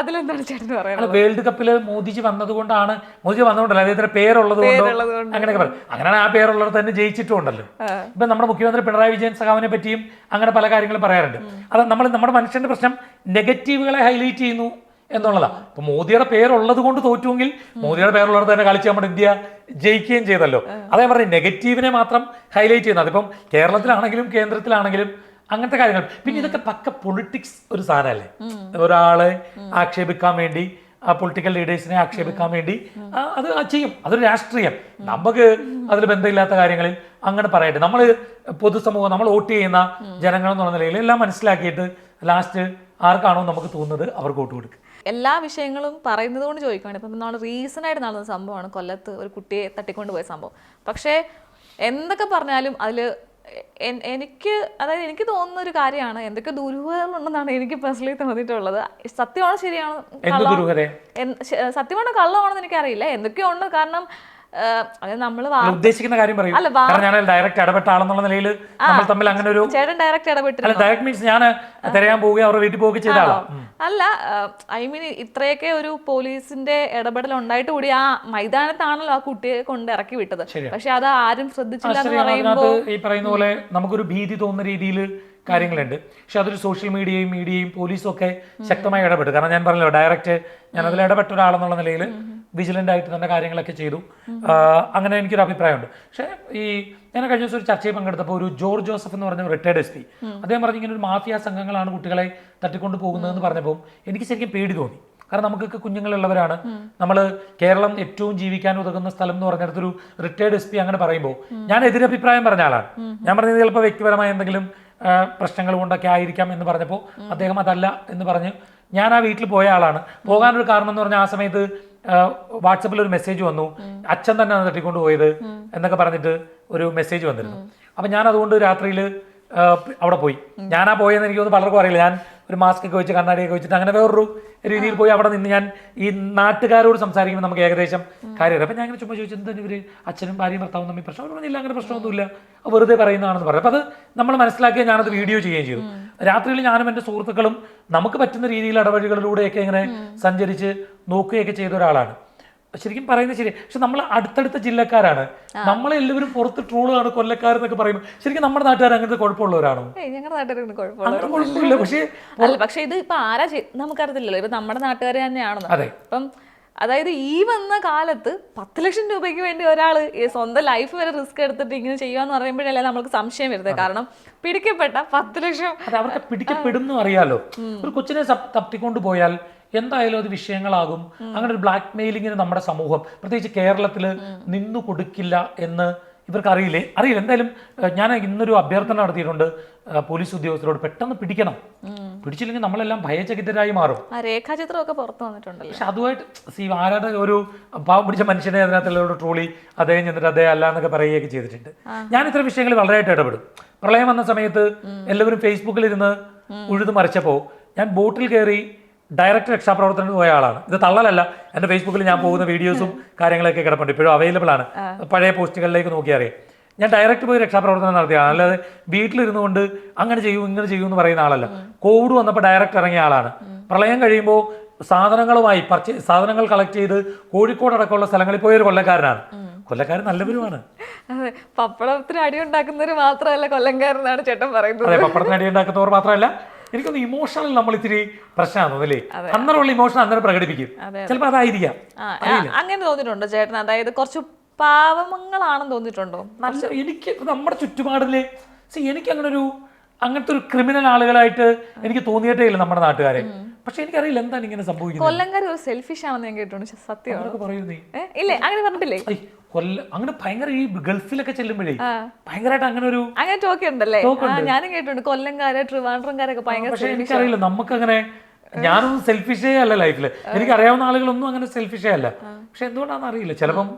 അതിലെന്താണ് ചേട്ടൻ പറയുന്നത് വേൾഡ് കപ്പിൽ മോദിജി വന്നതുകൊണ്ടാണ് മോദിജി വന്നതുകൊണ്ടല്ല അദ്ദേഹത്തിന്റെ പേരുള്ളത്. അങ്ങനെയൊക്കെ പറയും. അങ്ങനെയാണ് ആ പേരുള്ളവർ തന്നെ ജയിച്ചിട്ടുണ്ടല്ലോ. ഇപ്പൊ നമ്മുടെ മുഖ്യമന്ത്രി പിണറായി വിജയൻ സഖാവിനെ പറ്റിയും അങ്ങനെ പല കാര്യങ്ങളും പറയാറുണ്ട്. അത് നമ്മൾ നമ്മുടെ മനുഷ്യന്റെ പ്രശ്നം നെഗറ്റീവുകളെ ഹൈലൈറ്റ് ചെയ്യുന്നു എന്നുള്ളതാ. ഇപ്പൊ മോദിയുടെ പേരുള്ളത് കൊണ്ട് തോറ്റുമെങ്കിൽ മോദിയുടെ പേരുള്ളത് തന്നെ കളിച്ച് നമ്മുടെ ഇന്ത്യ ജയിക്കുകയും ചെയ്തല്ലോ. അതേ പറഞ്ഞ നെഗറ്റീവിനെ മാത്രം ഹൈലൈറ്റ് ചെയ്യുന്നത്. അതിപ്പം കേരളത്തിലാണെങ്കിലും കേന്ദ്രത്തിലാണെങ്കിലും അങ്ങനത്തെ കാര്യങ്ങൾ. പിന്നെ ഇതൊക്കെ പക്ക പൊളിറ്റിക്സ് ഒരു സാധനമല്ലേ? ഒരാളെ ആക്ഷേപിക്കാൻ വേണ്ടി ആ പൊളിറ്റിക്കൽ ലീഡേഴ്സിനെ ആക്ഷേപിക്കാൻ വേണ്ടി അത് ചെയ്യും. അതൊരു രാഷ്ട്രീയം. നമുക്ക് അതിൽ ബന്ധമില്ലാത്ത കാര്യങ്ങളിൽ അങ്ങനെ പറയട്ടെ. നമ്മൾ പൊതുസമൂഹം നമ്മൾ വോട്ട് ചെയ്യുന്ന ജനങ്ങൾ എന്നുള്ള നിലയിൽ എല്ലാം മനസ്സിലാക്കിയിട്ട് ലാസ്റ്റ് ആർക്കാണോ നമുക്ക് തോന്നുന്നത് അവർക്ക് വോട്ട് കൊടുക്കുക. എല്ലാ വിഷയങ്ങളും പറയുന്നത് കൊണ്ട് ചോദിക്കുകയാണ് ഇപ്പം നമ്മൾ റീസൺ ആയിട്ട് നടന്ന സംഭവമാണ് കൊല്ലത്ത് ഒരു കുട്ടിയെ തട്ടിക്കൊണ്ട് പോയ സംഭവം. പക്ഷേ എന്തൊക്കെ പറഞ്ഞാലും അതിൽ എനിക്ക് അതായത് എനിക്ക് തോന്നുന്ന ഒരു കാര്യമാണ്. എന്തൊക്കെ ദുരൂഹതകളുണ്ടെന്നാണ് എനിക്ക് പേഴ്സണലി തോന്നിയിട്ടുള്ളത്. സത്യമാണോ ശരിയാണോ സത്യമാണോ കള്ളമാണോ? എന്ന് എനിക്കറിയില്ല. എന്തൊക്കെയുണ്ട് കാരണം നമ്മൾ ഉദ്ദേശിക്കുന്ന കാര്യം പറയും. കാരണം ഞാൻ ഡയറക്റ്റ് ഇടപെട്ട ആളെന്നുള്ള നിലയിൽ നമ്മൾ തമ്മിൽ അങ്ങനെ ഒരു ചേട്ടൻ ഡയറക്റ്റ് അല്ല ഇടപെട്ടിരുന്നു ഡയറക്റ്റ് മീൻസ് ഞാൻ തിരയാൻ പോവുകയും അവരുടെ വീട്ടിൽ പോവുകയും ചെയ്ത ആളാ. അല്ല ഐ മീൻ ഇത്രയൊക്കെ ഒരു പോലീസിന്റെ ഇടപെടൽ ഉണ്ടായിട്ട് കൂടി ആ മൈതാനത്താണല്ലോ ആ കുട്ടിയെ കൊണ്ട് ഇറക്കി വിട്ടത്. പക്ഷെ അത് ആരും ശ്രദ്ധിച്ചില്ല എന്ന് പറയുമ്പോൾ പറയുമ്പോ ഈ പറയുന്ന പോലെ നമുക്കൊരു ഭീതി തോന്നുന്ന രീതിയിൽ കാര്യങ്ങളുണ്ട്. പക്ഷെ അതൊരു സോഷ്യൽ മീഡിയയും മീഡിയയും പോലീസും ഒക്കെ ശക്തമായി ഇടപെട്ടു. കാരണം ഞാൻ പറഞ്ഞല്ലോ ഡയറക്റ്റ് ഞാൻ അതിൽ ഇടപെട്ട ഒരാളെന്നുള്ള നിലയിൽ വിജിലന്റ് ആയിട്ട് തന്നെ കാര്യങ്ങളൊക്കെ ചെയ്തു. അങ്ങനെ എനിക്കൊരു അഭിപ്രായമുണ്ട്. പക്ഷേ ഈ ഞാൻ കഴിഞ്ഞ ദിവസം ഒരു ചർച്ചയിൽ പങ്കെടുത്തപ്പോൾ ഒരു ജോർജ് ജോസഫ് എന്ന് പറഞ്ഞ റിട്ടയർഡ് എസ് പി അദ്ദേഹം പറഞ്ഞു ഇങ്ങനെ ഒരു മാഫിയ സംഘങ്ങളാണ് കുട്ടികളെ തട്ടിക്കൊണ്ട് പോകുന്നതെന്ന് പറഞ്ഞപ്പോൾ എനിക്ക് ശരിക്കും പേടി തോന്നി. കാരണം നമുക്കൊക്കെ കുഞ്ഞുങ്ങളുള്ളവരാണ്. നമ്മൾ കേരളം ഏറ്റവും ജീവിക്കാൻ ഉതകുന്ന സ്ഥലം എന്ന് പറഞ്ഞിടത്തൊരു റിട്ടയർഡ് എസ് പി അങ്ങനെ പറയുമ്പോൾ ഞാൻ എതിരഭിപ്രായം പറഞ്ഞ ആളാണ്. ഞാൻ പറഞ്ഞത് ചിലപ്പോൾ വ്യക്തിപരമായ എന്തെങ്കിലും പ്രശ്നങ്ങൾ കൊണ്ടൊക്കെ ആയിരിക്കാം എന്ന് പറഞ്ഞപ്പോൾ അദ്ദേഹം അതല്ല എന്ന് പറഞ്ഞ് ഞാൻ ആ വീട്ടിൽ പോയ ആളാണ്. പോകാനൊരു കാരണം എന്ന് പറഞ്ഞാൽ ആ സമയത്ത് വാട്സപ്പിൽ ഒരു മെസ്സേജ് വന്നു. അച്ഛൻ തന്നെ തട്ടിക്കൊണ്ട് പോയത് എന്നൊക്കെ പറഞ്ഞിട്ട് ഒരു മെസ്സേജ് വന്നിരുന്നു. അപ്പൊ ഞാൻ അതുകൊണ്ട് രാത്രിയിൽ അവിടെ പോയി. ഞാനാ പോയെന്ന് എനിക്ക് തോന്നുന്നു പലർക്കും അറിയില്ല. ഞാൻ ഒരു മാസ്ക് ഒക്കെ വെച്ച് കണ്ണാടിയൊക്കെ വെച്ചിട്ട് അങ്ങനെ വേറൊരു രീതിയിൽ പോയി അവിടെ നിന്ന് ഞാൻ ഈ നാട്ടുകാരോട് സംസാരിക്കുമ്പോൾ നമുക്ക് ഏകദേശം കാര്യം അപ്പം ഞാൻ ഇങ്ങനെ ചുമ്മാ ചോദിച്ചു എന്താ ഇവർ? അച്ഛനും ഭാര്യയും ഭർത്താവും തമ്മിൽ പ്രശ്നം പറഞ്ഞില്ല അങ്ങനെ പ്രശ്നമൊന്നുമില്ല. വെറുതെ പറയുന്നതാണെന്ന് പറഞ്ഞു. അപ്പം അത് നമ്മൾ മനസ്സിലാക്കിയ ഞാനത് വീഡിയോ ചെയ്യുകയും ചെയ്തു. രാത്രിയിൽ ഞാനും എന്റെ സുഹൃത്തുക്കളും നമുക്ക് പറ്റുന്ന രീതിയിൽ ഇടവഴികളിലൂടെയൊക്കെ ഇങ്ങനെ സഞ്ചരിച്ച് നോക്കുകയൊക്കെ ചെയ്ത ഒരാളാണ്. ശരിക്കും പറയുന്നത് ശരി. പക്ഷെ നമ്മൾ അടുത്തടുത്ത ജില്ലക്കാരാണ്. നമ്മളെല്ലാവരും പുറത്ത് ട്രോളാണ് കൊല്ലക്കാരെന്നൊക്കെ പറയുമ്പോൾ ശരിക്കും നമ്മുടെ നാട്ടുകാർ അങ്ങനത്തെ കുഴപ്പമുള്ളവരാണോ? കുഴപ്പമില്ല. പക്ഷേ പക്ഷെ ഇത് ഇപ്പൊ ആരാ നമുക്കറിയത്തില്ലല്ലോ. ഇപ്പൊ നമ്മുടെ നാട്ടുകാർ തന്നെയാണോ അതെ. ഇപ്പം അതായത് ഈ വന്ന കാലത്ത് പത്ത് ലക്ഷം രൂപയ്ക്ക് വേണ്ടി ഒരാൾ സ്വന്തം ലൈഫ് വരെ റിസ്ക് എടുത്തിട്ട് ഇങ്ങനെ ചെയ്യാന്ന് പറയുമ്പോഴല്ലേ നമ്മൾക്ക് സംശയം വരുന്നത്. കാരണം പിടിക്കപ്പെട്ട പത്ത് ലക്ഷം അത് അവർക്ക് പിടിക്കപ്പെടുന്നു അറിയാലോ. ഒരു കൊച്ചിനെ തപ്പിക്കൊണ്ട് പോയാൽ എന്തായാലും അത് വിഷയങ്ങളാകും. അങ്ങനെ ഒരു ബ്ലാക്ക് മെയിലിങ്ങിന് നമ്മുടെ സമൂഹം. പ്രത്യേകിച്ച് കേരളത്തിൽ നിന്നു കൊടുക്കില്ല എന്ന് ഇവർക്ക് അറിയില്ലേ. അറിയില്ല എന്തായാലും ഞാൻ ഇന്നൊരു അഭ്യർത്ഥന നടത്തിയിട്ടുണ്ട്. പോലീസ് ഉദ്യോഗസ്ഥരോട് പെട്ടെന്ന് പിടിക്കണം. പിടിച്ചില്ലെങ്കിൽ നമ്മളെല്ലാം ഭയചകിതരായി മാറും. രേഖാചിത്രമൊക്കെ പുറത്തു വന്നിട്ടുണ്ട് പക്ഷെ അതുമായിട്ട് സി ആരാധക ഒരു പാവം പിടിച്ച മനുഷ്യനെ അതിനകത്തുള്ളവരോട് ട്രോളി അദ്ദേഹം ചെന്നിട്ട് അദ്ദേഹം അല്ല എന്നൊക്കെ പറയുകയൊക്കെ ചെയ്തിട്ടുണ്ട്. ഞാൻ ഇത്തരം വിഷയങ്ങളിൽ വളരെയായിട്ട് ഇടപെടും. പ്രളയം വന്ന സമയത്ത് എല്ലാവരും ഫേസ്ബുക്കിൽ ഇരുന്ന് ഉഴുതു മറിച്ചപ്പോൾ ഞാൻ ബോട്ടിൽ കയറി ഡയറക്റ്റ് രക്ഷാപ്രവർത്തനത്തിന് പോയ ആളാണ്. ഇത് തള്ളലല്ല. എന്റെ ഫേസ്ബുക്കിൽ ഞാൻ പോകുന്ന വീഡിയോസും കാര്യങ്ങളൊക്കെ കിടപ്പുണ്ട്. ഇപ്പോഴും അവൈലബിൾ ആണ്. പഴയ പോസ്റ്റുകളിലേക്ക് നോക്കിയറിയാം ഞാൻ ഡയറക്റ്റ് പോയി രക്ഷാപ്രവർത്തനം നടത്തിയാണ് അല്ലാതെ വീട്ടിലിരുന്നു കൊണ്ട് അങ്ങനെ ചെയ്യൂ ഇങ്ങനെ ചെയ്യൂ എന്ന് പറയുന്ന ആളല്ല. കോവിഡ് വന്നപ്പോൾ ഡയറക്റ്റ് ഇറങ്ങിയ ആളാണ്. പ്രളയം കഴിയുമ്പോൾ സാധനങ്ങളുമായി പർച്ചേ സാധനങ്ങൾ കളക്ട് ചെയ്ത് കോഴിക്കോട് അടക്കമുള്ള സ്ഥലങ്ങളിൽ പോയ ഒരു കൊല്ലക്കാരനാണ്. കൊല്ലക്കാരൻ നല്ലവരുമാണ്. അതെ. പപ്പടത്തിന് അടി ഉണ്ടാക്കുന്നവർ മാത്രമല്ല കൊല്ലംകാരെന്നാണ് ചേട്ടൻ പറയുന്നത്. അതെ പപ്പടത്തിന് അടി ഉണ്ടാക്കുന്നവർ മാത്രമല്ല എനിക്കൊന്ന് ഇമോഷണൽ നമ്മൾ ഇത്തിരി പ്രശ്നമാണ് തോന്നില്ലേ അന്നേരമുള്ള ഇമോഷൻ അന്നേരം പ്രകടിപ്പിക്കും. ചിലപ്പോൾ അതായിരിക്കാം. അങ്ങനെ തോന്നിയിട്ടുണ്ടോ ചേട്ടൻ അതായത് കുറച്ച് പാവങ്ങളാണെന്ന് തോന്നിയിട്ടുണ്ടോ? എനിക്ക് നമ്മുടെ ചുറ്റുപാടിൽ എനിക്ക് അങ്ങനെ ഒരു അങ്ങനത്തെ ഒരു ക്രിമിനൽ ആളുകളായിട്ട് എനിക്ക് തോന്നിയിട്ടേ ഇല്ല നമ്മുടെ നാട്ടുകാരെ. പക്ഷെ എനിക്കറിയില്ല എന്താണ് ഇങ്ങനെ സംഭവിക്കുന്നത്. കൊല്ലംകാർ ഒരു സെൽഫിഷ് ആണെന്ന് ഞാൻ കേട്ടിട്ടുണ്ട് സത്യം ഇല്ലേ? അങ്ങനെ പറഞ്ഞിട്ടില്ലേ? കൊല്ല അങ്ങനെ ഭയങ്കര ഈ ഗൾഫിലൊക്കെ ചെല്ലുമ്പോഴേ ഭയങ്കരമായിട്ട് അങ്ങനെ ഒരു അങ്ങനെ ടോക്ക് ഉണ്ടല്ലേ ഞാനും കേട്ടിട്ടുണ്ട്. കൊല്ലംകാരെ ട്രിവാൻഡ്രംകാരൊക്കെ ഭയങ്കര പക്ഷെ എനിക്കറിയില്ല നമുക്കങ്ങനെ ഞാനൊന്നും സെൽഫിഷേ അല്ല ലൈഫിൽ എനിക്കറിയാവുന്ന ആളുകളൊന്നും അങ്ങനെ സെൽഫിഷേ അല്ല. പക്ഷെ എന്തുകൊണ്ടാണെന്ന് അറിയില്ല. ചിലപ്പം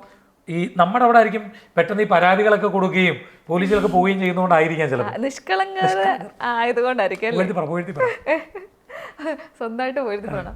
ഈ നമ്മുടെ അവിടെ ആയിരിക്കും പെട്ടെന്ന് ഈ പരാതികളൊക്കെ കൊടുക്കുകയും പോലീസിലൊക്കെ പോവുകയും ചെയ്യുന്നതുകൊണ്ടായിരിക്കാം ചിലപ്പോൾ നിഷ്കളങ്കര് ആയതുകൊണ്ടായിരിക്കും സ്വന്തമായിട്ട് പോയിട്ട് പോകണം